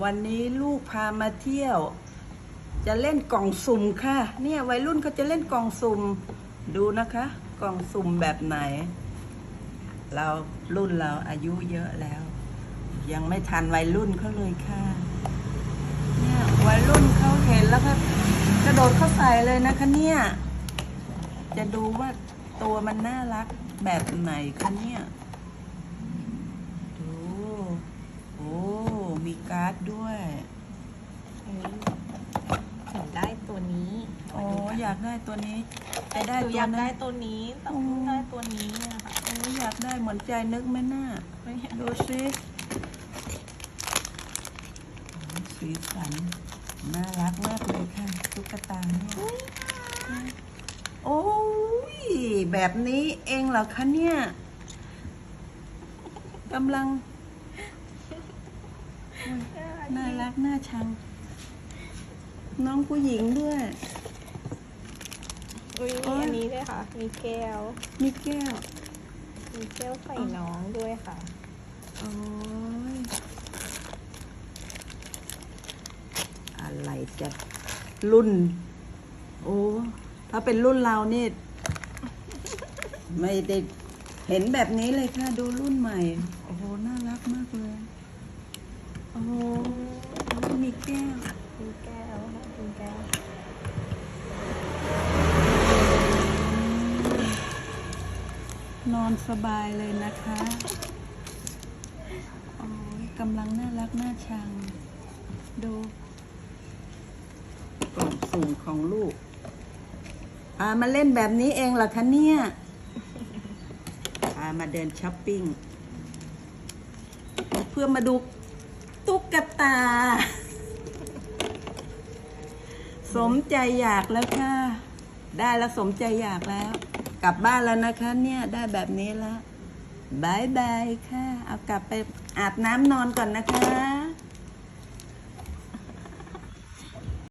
วันนี้ลูกพามาเที่ยว จะเล่นกล่องสุ่มค่ะ เนี่ยวัยรุ่นเขาจะเล่นกล่องสุ่มดูนะคะ กล่องสุ่มแบบไหน เรารุ่นเราอายุเยอะแล้ว ยังไม่ทันวัยรุ่นเขาเลยค่ะ เนี่ยวัยรุ่นเขาเห็นแล้วก็กระโดดเข้าใส่เลยนะคะเนี่ย จะดูว่าตัวมันน่ารักแบบไหนคะเนี่ย ดู โอ้ มี การ์ดด้วยอันนี้ฉันได้ตัวนี้โอ้อยากได้ตัวนี้ไปได้หนูตัวอยากได้นั้น ตัวนี้แต่อืมได้ตัวนี้อะค่ะโอ้อยากได้เหมือนใจนึกไหมน่าไม่ดูสิโอ้สีสันน่ารักมากเลยค่ะตุ๊กตาเนี่ยโอ้ยแบบนี้เองเหรอคะเนี่ยกำลัง น่ารัก น่าชัง น้องผู้หญิงด้วย อุ้ยโอ้มียอันนี้ด้วยค่ะ มีแก้ว มีแก้ว มีแก้วใส่น้องด้วยค่ะ โอ้ย อะไรจะรุ่น โอ้ ถ้าเป็นรุ่นเรานี่ ไม่ได้เห็นแบบนี้เลยค่ะ ดูรุ่นใหม่ โอ้โห น่ารักมากเลย โอ้โห มีแก้วมีแก้วค่ะมีแก้วนอนสบายเลยนะคะโอ้ยกำลังน่ารักน่าชัง ดูกล่องสุ่มของลูก พามาเล่นแบบนี้เองเหรอคะเนี่ย พามาเดินช้อปปิ้ง เพื่อมาดู ตุ๊กตา สมใจอยากแล้วค่ะ ได้แล้วสมใจอยากแล้ว กลับบ้านแล้วนะคะ เนี่ยได้แบบนี้แล้วบายบายค่ะ เอากลับไปอาบน้ำนอนก่อนนะคะ